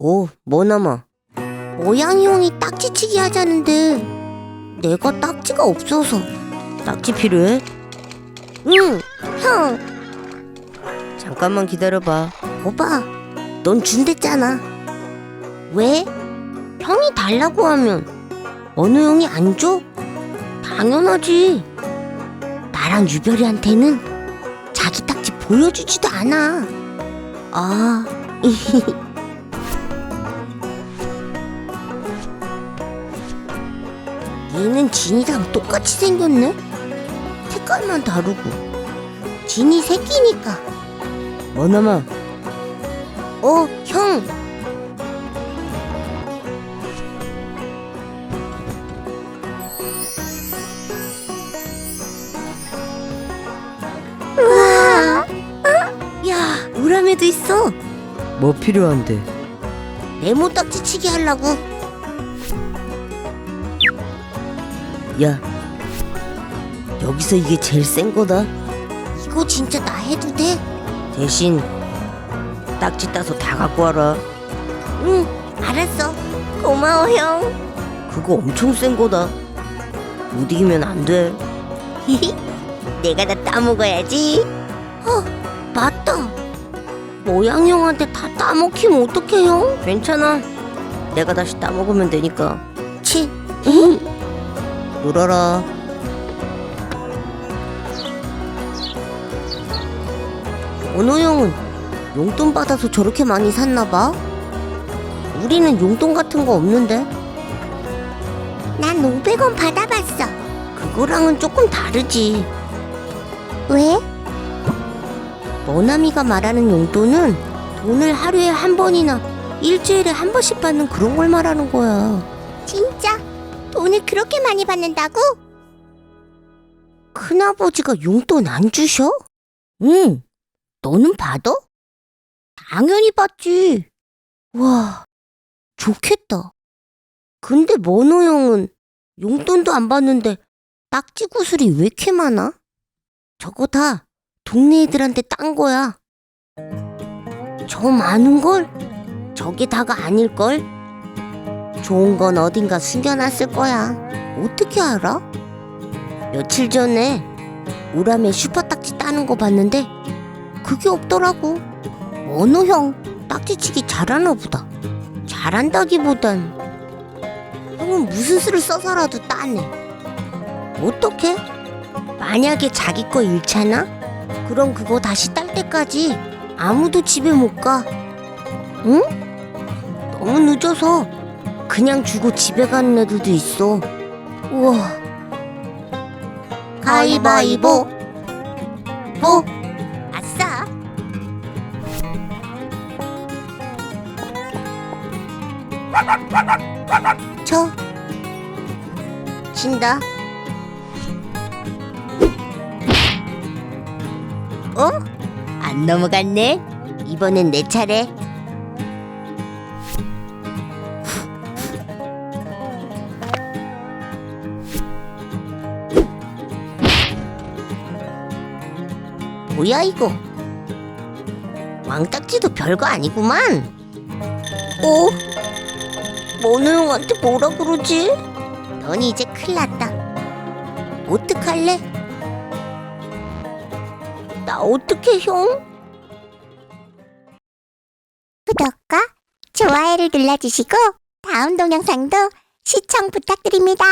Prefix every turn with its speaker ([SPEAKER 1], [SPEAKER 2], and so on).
[SPEAKER 1] 오, 뭐나마.
[SPEAKER 2] 모양이 형이 딱지치기 하자는데 내가 딱지가 없어서
[SPEAKER 1] 딱지 필요해?
[SPEAKER 2] 응, 형,
[SPEAKER 1] 잠깐만 기다려봐.
[SPEAKER 2] 거봐. 넌 준댔잖아. 왜? 형이 달라고 하면 어느 형이 안 줘? 당연하지. 나랑 유별이한테는 자기 딱지 보여주지도 않아. 아, 얘는 진이랑 똑같이 생겼네? 색깔만 다르고. 진이 새끼니까.
[SPEAKER 1] 뭐나마.
[SPEAKER 2] 어, 형. 우와. 야, 우람에도 있어.
[SPEAKER 1] 뭐 필요한데?
[SPEAKER 2] 네모 딱지 치기 하려고.
[SPEAKER 1] 야, 여기서 이게 제일 센 거다.
[SPEAKER 2] 이거 진짜 나 해도 돼?
[SPEAKER 1] 대신 딱지 따서 다 갖고 와라.
[SPEAKER 2] 응, 알았어. 고마워, 형.
[SPEAKER 1] 그거 엄청 센 거다. 못 이기면 안 돼.
[SPEAKER 2] 내가 다 따먹어야지. 어, 맞다. 모양 형한테 다 따먹히면 어떡해, 형?
[SPEAKER 1] 괜찮아. 내가 다시 따먹으면 되니까.
[SPEAKER 2] 치.
[SPEAKER 1] 놀아라.
[SPEAKER 2] 원호 형은 용돈 받아서 저렇게 많이 샀나 봐. 우리는 용돈 같은 거 없는데. 난 500원 받아봤어. 그거랑은 조금 다르지. 왜? 머나미가 말하는 용돈은 돈을 하루에 한 번이나 일주일에 한 번씩 받는 그런 걸 말하는 거야. 진짜? 돈을 그렇게 많이 받는다고? 큰아버지가 용돈 안 주셔? 응. 너는 받아? 당연히 받지. 와, 좋겠다. 근데 머노 형은 용돈도 안 받는데 딱지 구슬이 왜 이렇게 많아? 저거 다 동네 애들한테 딴 거야. 저 많은 걸? 저게 다가 아닐걸? 좋은 건 어딘가 숨겨놨을 거야. 어떻게 알아? 며칠 전에 우람에 슈퍼 딱지 따는 거 봤는데 그게 없더라고. 원호 형 딱지치기 잘하나 보다. 잘한다기보단 형은 무슨 수를 써서라도 따네. 어떻게? 만약에 자기 거 잃잖아? 그럼 그거 다시 딸 때까지 아무도 집에 못 가. 응? 너무 늦어서 그냥 주고 집에 가는 애들도 있어. 우와. 가위바위보. 보. 아싸. 저. 진다. 어? 안 넘어갔네. 이번엔 내 차례. 뭐야 이거? 왕딱지도 별거 아니구만. 어? 모노 형한테 뭐라 그러지? 넌 이제 큰일 났다. 어떡할래? 나 어떡해 형? 구독과 좋아요를 눌러주시고 다음 동영상도 시청 부탁드립니다.